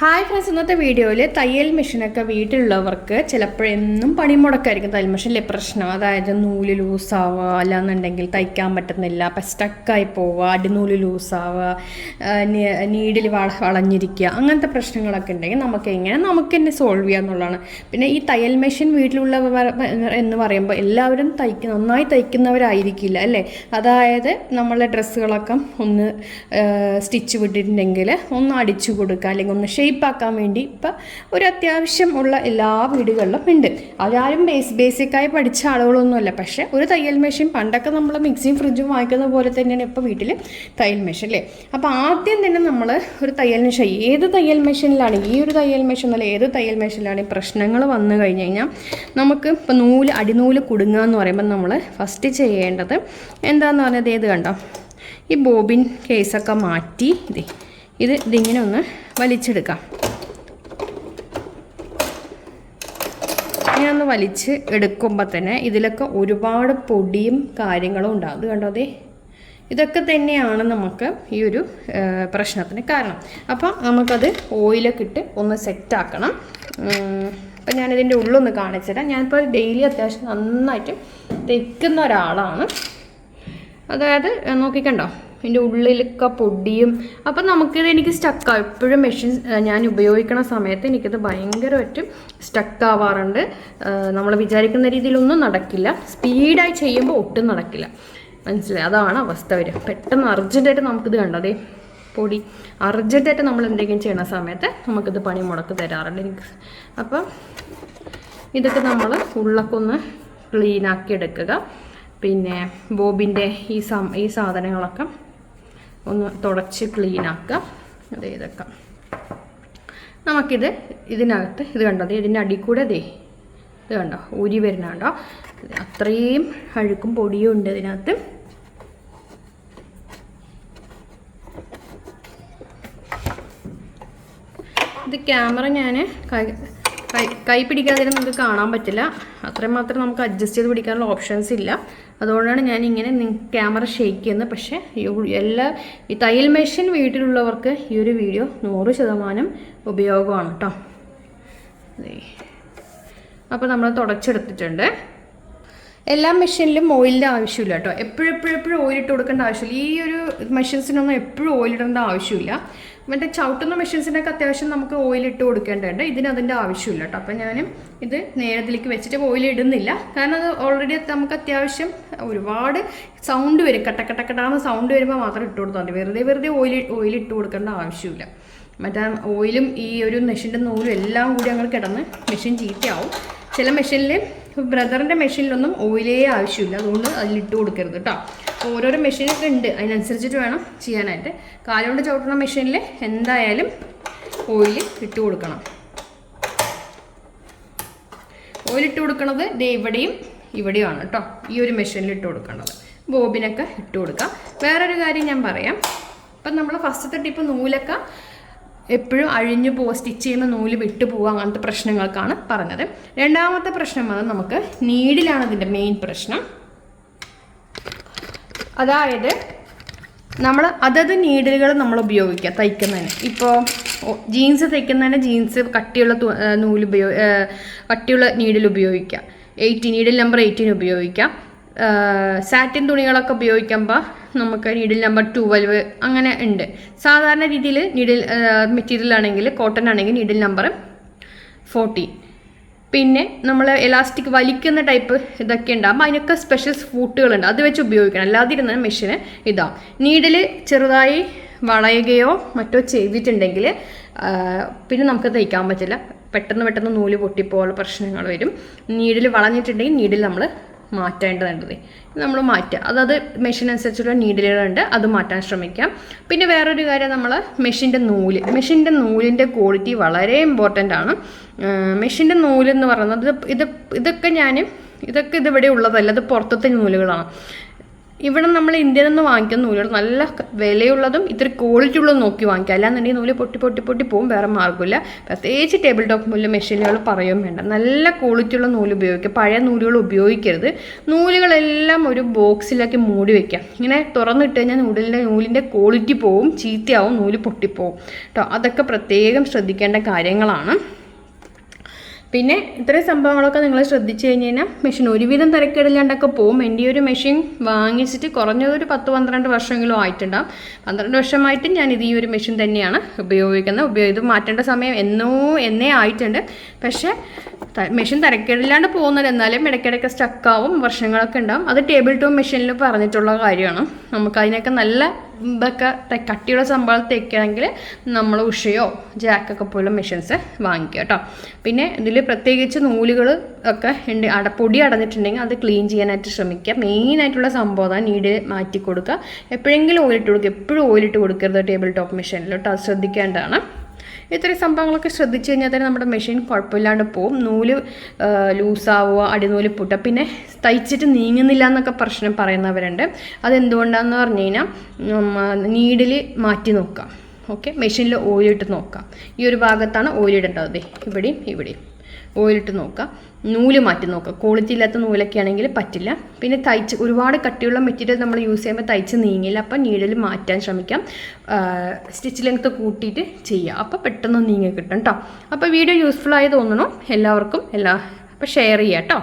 Hi friends ഇന്നത്തെ വീഡിയോയിൽ തയ്യൽ മെഷീനൊക്കെ വീട്ടിലുള്ളവർക്ക് ചിലപ്പോഴെന്നും പണിമുടക്കായിരിക്കും. തയ്യൽ മെഷീനിലെ പ്രശ്നം. അതായത് നൂൽ ലൂസാവുക അല്ലാന്നുണ്ടെങ്കിൽ തയ്ക്കാൻ പറ്റുന്നില്ല അപ്പം സ്റ്റക്കായി പോവുക അടിനൂൽ ലൂസാവുക നീഡിൽ വള വളഞ്ഞിരിക്കുക അങ്ങനത്തെ പ്രശ്നങ്ങളൊക്കെ ഉണ്ടെങ്കിൽ നമുക്ക് എങ്ങനെ നമുക്ക് തന്നെ സോൾവ് ചെയ്യുക എന്നുള്ളതാണ്. പിന്നെ ഈ തയ്യൽ മെഷീൻ വീട്ടിലുള്ളവർ എന്ന് പറയുമ്പോൾ എല്ലാവരും തയ്ക്കുന്ന നന്നായി തയ്ക്കുന്നവരായിരിക്കില്ല അല്ലേ? അതായത് നമ്മളെ ഡ്രസ്സുകളൊക്കെ ഒന്ന് സ്റ്റിച്ച് വിട്ടിട്ടുണ്ടെങ്കിൽ ഒന്ന് അടിച്ചു കൊടുക്കുക അല്ലെങ്കിൽ ഒന്ന് ഷേപ്പാക്കാൻ വേണ്ടി ഇപ്പം ഒരു അത്യാവശ്യം ഉള്ള എല്ലാ വീടുകളിലും ഉണ്ട്. അതാരും ബേസ് ബേസിക്കായി പഠിച്ച ആളുകളൊന്നുമല്ല. പക്ഷേ ഒരു തയ്യൽ മെഷീൻ പണ്ടൊക്കെ നമ്മൾ മിക്സിയും ഫ്രിഡ്ജും വാങ്ങിക്കുന്ന പോലെ തന്നെയാണ് ഇപ്പോൾ വീട്ടിൽ തയ്യൽ മെഷീൻ അല്ലേ അപ്പോൾ ആദ്യം തന്നെ നമ്മൾ ഒരു തയ്യൽ മെഷീൻ ഏത് തയ്യൽ മെഷീനിലാണ് ഈ ഒരു തയ്യൽ മെഷീൻ അല്ല ഏത് തയ്യൽ മെഷീനിലാണ് പ്രശ്നങ്ങൾ വന്നു കഴിഞ്ഞ് കഴിഞ്ഞാൽ നമുക്ക് ഇപ്പോൾ നൂൽ അടിനൂൽ കുടുങ്ങുക എന്ന് പറയുമ്പോൾ നമ്മൾ ഫസ്റ്റ് ചെയ്യേണ്ടത് എന്താണെന്ന് പറഞ്ഞത് ഏത് കണ്ടോ? ഈ ബോബിൻ കേസൊക്കെ മാറ്റി ഇതേ ഇത് ഇതിങ്ങനെ ഒന്ന് വലിച്ചെടുക്കാം. ഇങ്ങനെ ഒന്ന് വലിച്ച് എടുക്കുമ്പോൾ തന്നെ ഇതിലൊക്കെ ഒരുപാട് പൊടിയും കാര്യങ്ങളും ഉണ്ടാകും അത് കണ്ടോ അതെ ഇതൊക്കെ തന്നെയാണ് നമുക്ക് ഈ ഒരു പ്രശ്നത്തിന് കാരണം. അപ്പം നമുക്കത് ഓയിലൊക്കെ ഇട്ട് ഒന്ന് സെറ്റാക്കണം. അപ്പം ഞാനിതിന്റെ ഉള്ളൊന്ന് കാണിച്ചു തരാം. ഞാനിപ്പോൾ ഡെയിലി അത്യാവശ്യം നന്നായിട്ട് തെക്കുന്ന ഒരാളാണ്. അതായത് നോക്കിക്കണ്ടോ? ഇതിന്റെ ഉള്ളിലൊക്കെ പൊടിയും. അപ്പം നമുക്കിത് എനിക്ക് സ്റ്റക്കാവും എപ്പോഴും മെഷീൻ ഞാൻ ഉപയോഗിക്കണ സമയത്ത് എനിക്കിത് ഭയങ്കരമായിട്ട് സ്റ്റക്കാവാറുണ്ട് നമ്മൾ വിചാരിക്കുന്ന രീതിയിലൊന്നും നടക്കില്ല. സ്പീഡായി ചെയ്യുമ്പോൾ ഒട്ടും നടക്കില്ല. മനസ്സിലായി? അതാണ് അവസ്ഥ വരിക. പെട്ടെന്ന് അർജന്റായിട്ട് നമുക്കിത് കണ്ടതേ പൊടി. അർജന്റായിട്ട് നമ്മൾ എന്തെങ്കിലും ചെയ്യണ സമയത്ത് നമുക്കിത് പണി മുടക്ക് തരാറുണ്ട് എനിക്ക്. അപ്പം ഇതൊക്കെ നമ്മൾ ഉള്ളൊക്കെ ഒന്ന് ക്ലീനാക്കി എടുക്കുക. പിന്നെ ബോബിന്റെ ഈ സം ഈ സാധനങ്ങളൊക്കെ ഒന്ന് തുടച്ച് ക്ലീനാക്കുക അത് ഇതൊക്കെ. നമുക്കിത് ഇതിനകത്ത് ഇത് കണ്ടോ? അതെ ഇതിന്റെ അടി കൂടെ ദേ. ഇത് കണ്ടോ? ഊരി വരുന്ന കണ്ടോ? ഇത് അത്രയും അഴുക്കും പൊടിയും ഉണ്ട് ഇതിനകത്ത്. ഇത് ക്യാമറ ഞാൻ കൈ കൈ പിടിക്കാതെ നിങ്ങൾക്ക് കാണാൻ പറ്റില്ല. അത്രയും മാത്രം നമുക്ക് അഡ്ജസ്റ്റ് ചെയ്ത് പിടിക്കാനുള്ള ഓപ്ഷൻസ് ഇല്ല. അതുകൊണ്ടാണ് ഞാൻ ഇങ്ങനെ ക്യാമറ ഷെയ്ക്ക് ചെയ്യുന്നത്. പക്ഷേ എല്ലാ ഈ തയ്യൽ മെഷീൻ വീട്ടിലുള്ളവർക്ക് ഈ ഒരു വീഡിയോ നൂറ് ശതമാനം ഉപയോഗമാണ് കേട്ടോ അപ്പോൾ നമ്മൾ തുടച്ചെടുത്തിട്ടുണ്ട്. എല്ലാ മെഷീനിലും ഓയിലിന്റെ ആവശ്യമില്ല കേട്ടോ എപ്പോഴെപ്പോഴെപ്പോഴും ഓയിലിട്ട് കൊടുക്കേണ്ട ആവശ്യമില്ല. ഈ ഒരു മെഷീൻസിനൊന്നും എപ്പോഴും ഓയിലിടേണ്ട ആവശ്യമില്ല. മറ്റേ ചവിട്ടുന്ന മെഷീൻസിനൊക്കെ അത്യാവശ്യം നമുക്ക് ഓയിൽ ഇട്ട് കൊടുക്കേണ്ടതുണ്ട്. ഇതിന് അതിന്റെ ആവശ്യമില്ല കേട്ടോ. അപ്പം ഞാൻ ഇത് നേരത്തിലേക്ക് വെച്ചിട്ട് ഓയിൽ ഇടുന്നില്ല. കാരണം അത് ഓൾറെഡി നമുക്ക് അത്യാവശ്യം ഒരുപാട് സൗണ്ട് വരും. കട്ടക്കട്ടക്കട്ടാന്ന് സൗണ്ട് വരുമ്പോൾ മാത്രം ഇട്ട് കൊടുത്താൽ മതി. വെറുതെ വെറുതെ ഓയിൽ ഓയിൽ ഇട്ട് കൊടുക്കേണ്ട ആവശ്യമില്ല. മറ്റേ ഓയിലും ഈ ഒരു മെഷീന്റെ നൂലും എല്ലാം കൂടി അങ്ങ് കിടന്ന് മെഷീൻ ചീത്തയാവും. ചില മെഷീനിൽ ബ്രദറിന്റെ മെഷീനിലൊന്നും ഓയിലേ ആവശ്യമില്ല. അതുകൊണ്ട് അതിലിട്ട് കൊടുക്കരുത് കേട്ടോ. ഓരോരോ മെഷീനൊക്കെ ഉണ്ട്. അതിനനുസരിച്ചിട്ട് വേണം ചെയ്യാനായിട്ട്. കാലുകൊണ്ട് ചവിട്ടുന്ന മെഷീനിൽ എന്തായാലും ഓയിൽ ഇട്ട് കൊടുക്കണം. ഓയിൽ ഇട്ട് കൊടുക്കുന്നത് ദേ ഇവിടെയും ഇവിടെയുമാണ് കേട്ടോ. ഈ ഒരു മെഷീനിൽ ഇട്ട് കൊടുക്കേണ്ടത് ബോബിനൊക്കെ ഇട്ട് കൊടുക്കാം. വേറൊരു കാര്യം ഞാൻ പറയാം. ഇപ്പം നമ്മൾ ഫസ്റ്റത്തെ ടിപ്പ് നൂലൊക്കെ എപ്പോഴും അഴിഞ്ഞു പോവുക സ്റ്റിച്ച് ചെയ്യുമ്പോൾ നൂൽ വിട്ടു പോവുക അങ്ങനത്തെ പ്രശ്നങ്ങൾക്കാണ് പറഞ്ഞത്. രണ്ടാമത്തെ പ്രശ്നം വന്നത് നമുക്ക് നീഡിലാണ് ഇതിന്റെ മെയിൻ പ്രശ്നം. അതായത് നമ്മൾ അതത് നീഡിലുകൾ നമ്മൾ ഉപയോഗിക്കുക തയ്ക്കുന്നതിന്. ഇപ്പോൾ ജീൻസ് തയ്ക്കുന്നതിന് ജീൻസ് കട്ടിയുള്ള നൂൽ ഉപയോഗ കട്ടിയുള്ള നീഡിൽ ഉപയോഗിക്കുക. എയ്റ്റീൻ നീഡിൽ നമ്പർ എയ്റ്റീൻ ഉപയോഗിക്കാം സാറ്റിൻ തുണികളൊക്കെ ഉപയോഗിക്കുമ്പോൾ നമുക്ക് നീഡിൽ നമ്പർ ട്വൽവ് അങ്ങനെ ഉണ്ട്. സാധാരണ രീതിയിൽ നീഡിൽ മെറ്റീരിയൽ ആണെങ്കിൽ കോട്ടൺ ആണെങ്കിൽ നീഡിൽ നമ്പർ ഫോർട്ടീൻ പിന്നെ നമ്മൾ എലാസ്റ്റിക് വലിക്കുന്ന ടൈപ്പ് ഇതൊക്കെ ഉണ്ടാകും. അതിനൊക്കെ സ്പെഷ്യൽ ഫൂട്ടുകളുണ്ട് അത് വെച്ച് ഉപയോഗിക്കണം. അല്ലാതെ ഇരുന്ന മെഷീന് ഇതാ. നീഡിൽ ചെറുതായി വളയുകയോ മറ്റോ ചെയ്തിട്ടുണ്ടെങ്കിൽ പിന്നെ നമുക്ക് തയ്ക്കാൻ പറ്റില്ല. പെട്ടെന്ന് പെട്ടെന്ന് നൂൽ പൊട്ടിപ്പോകാനുള്ള പ്രശ്നങ്ങൾ വരും. നീഡിൽ വളഞ്ഞിട്ടുണ്ടെങ്കിൽ നീഡിൽ നമ്മൾ മാറ്റേണ്ടതുണ്ട് നമ്മൾ മാറ്റുക. അതായത് മെഷീൻ അനുസരിച്ചുള്ള നീഡിലുകളുണ്ട് അത് മാറ്റാൻ ശ്രമിക്കാം. പിന്നെ വേറൊരു കാര്യം നമ്മൾ മെഷീന്റെ നൂൽ. മെഷീന്റെ നൂലിന്റെ ക്വാളിറ്റി വളരെ ഇമ്പോർട്ടന്റ് ആണ്. മെഷീന്റെ നൂലെന്ന് പറയുന്നത് ഇത് ഇത് ഇതൊക്കെ ഞാൻ ഇതൊക്കെ ഇതിവിടെ ഉള്ളതല്ല ഇത് പുറത്തത്തെ നൂലുകളാണ്. ഇവിടെ നമ്മൾ ഇന്ത്യയിൽ നിന്ന് വാങ്ങിക്കുന്ന നൂലുകൾ നല്ല വിലയുള്ളതും ഇത്തിരി ക്വാളിറ്റി ഉള്ളതും നോക്കി വാങ്ങിക്കുക. അല്ലാന്നുണ്ടെങ്കിൽ നൂൽ പൊട്ടി പൊട്ടി പൊട്ടി പോകും വേറെ മാർഗമില്ല. പ്രത്യേകിച്ച് ടേബിൾ ടോപ്പ് മുല്ല മെഷീനുകൾ പറയുകയും വേണ്ട. നല്ല ക്വാളിറ്റി ഉള്ള നൂൽ ഉപയോഗിക്കുക. പഴയ നൂലുകൾ ഉപയോഗിക്കരുത്. നൂലുകളെല്ലാം ഒരു ബോക്സിലാക്കി മൂടി വെക്കുക. ഇങ്ങനെ തുറന്നിട്ട് കഴിഞ്ഞാൽ നൂലിന്റെ നൂലിന്റെ ക്വാളിറ്റി പോവും ചീത്തയാവും നൂൽ പൊട്ടിപ്പോവും. കേട്ടോ അതൊക്കെ പ്രത്യേകം ശ്രദ്ധിക്കേണ്ട കാര്യങ്ങളാണ്. പിന്നെ ഇത്രയും സംഭവങ്ങളൊക്കെ നിങ്ങൾ ശ്രദ്ധിച്ചു കഴിഞ്ഞ് കഴിഞ്ഞാൽ മെഷീൻ ഒരുവിധം തിരക്കേടില്ലാണ്ടൊക്കെ പോകും എന്റെ ഒരു മെഷീൻ വാങ്ങിച്ചിട്ട് കുറഞ്ഞതൊരു പത്ത് പന്ത്രണ്ട് വർഷമെങ്കിലും ആയിട്ടുണ്ടാകും പന്ത്രണ്ട് വർഷമായിട്ട് ഞാൻ ഇത് ഈ ഒരു മെഷീൻ തന്നെയാണ് ഉപയോഗിക്കുന്നത്. ഉപയോഗി ഇത് മാറ്റേണ്ട സമയം എന്നോ എന്നേ ആയിട്ടുണ്ട്. പക്ഷേ മെഷീൻ തിരക്കേടില്ലാണ്ട് പോകുന്നത് എന്നാലും ഇടയ്ക്കിടയ്ക്ക് സ്റ്റക്കാവും വർഷങ്ങളൊക്കെ ഉണ്ടാവും. അത് ടേബിൾ ടോപ്പ് മെഷീനിൽ പറഞ്ഞിട്ടുള്ള കാര്യമാണ്. നമുക്ക് അതിനൊക്കെ നല്ല ഇതൊക്കെ കട്ടിയുള്ള സംഭവം തേക്കുകയാണെങ്കിൽ നമ്മൾ ഉഷയോ ജാക്കൊക്കെ പോലുള്ള മെഷീൻസ് വാങ്ങിക്കുക കേട്ടോ. പിന്നെ ഇതിൽ പ്രത്യേകിച്ച് നൂലുകൾ ഒക്കെ ഉണ്ട്. അട പൊടി അടഞ്ഞിട്ടുണ്ടെങ്കിൽ അത് ക്ലീൻ ചെയ്യാനായിട്ട് ശ്രമിക്കുക. മെയിനായിട്ടുള്ള സംഭവം നീഡ് മാറ്റി കൊടുക്കുക എപ്പോഴെങ്കിലും ഓയിലിട്ട് കൊടുക്കുക. എപ്പോഴും ഓയിലിട്ട് കൊടുക്കരുത് ടേബിൾ ടോപ്പ് മെഷീനിൽ കേട്ടോ. അത് ശ്രദ്ധിക്കേണ്ടതാണ്. ഇത്രയും സംഭവങ്ങളൊക്കെ ശ്രദ്ധിച്ചു കഴിഞ്ഞാൽ തന്നെ നമ്മുടെ മെഷീൻ കുഴപ്പമില്ലാണ്ട് പോവും. നൂൽ ലൂസാവുക അടിനൂൽ പൊട്ടുക. പിന്നെ തയ്ച്ചിട്ട് നീങ്ങുന്നില്ല എന്നൊക്കെ പ്രശ്നം പറയുന്നവരുണ്ട്. അതെന്തുകൊണ്ടാണെന്ന് പറഞ്ഞു കഴിഞ്ഞാൽ നീഡിൽ മാറ്റി നോക്കാം ഓക്കെ? മെഷീനിൽ ഓയിലിട്ട് നോക്കാം ഈ ഒരു ഭാഗത്താണ് ഓയിലിടേണ്ടത്. ഇവിടെയും ഇവിടെയും. ഓയിലിട്ട് നോക്കാം നൂൽ മാറ്റി നോക്കുക. ക്വാളിറ്റി ഇല്ലാത്ത നൂലൊക്കെ ആണെങ്കിൽ പറ്റില്ല. പിന്നെ തയ്ച്ച് ഒരുപാട് കട്ടിയുള്ള മെറ്റീരിയൽ നമ്മൾ യൂസ് ചെയ്യുമ്പോൾ തയ്ച്ച് നീങ്ങില്ല. അപ്പോൾ നീഡിൽ മാറ്റാൻ ശ്രമിക്കാം. സ്റ്റിച്ച് ലെങ്ത്ത് കൂട്ടിയിട്ട് ചെയ്യുക. അപ്പോൾ പെട്ടെന്ന് നീങ്ങി കിട്ടും കേട്ടോ അപ്പോൾ വീഡിയോ യൂസ്ഫുൾ ആയി തോന്നണം. എല്ലാവർക്കും എല്ലാ അപ്പോൾ ഷെയർ ചെയ്യാം കേട്ടോ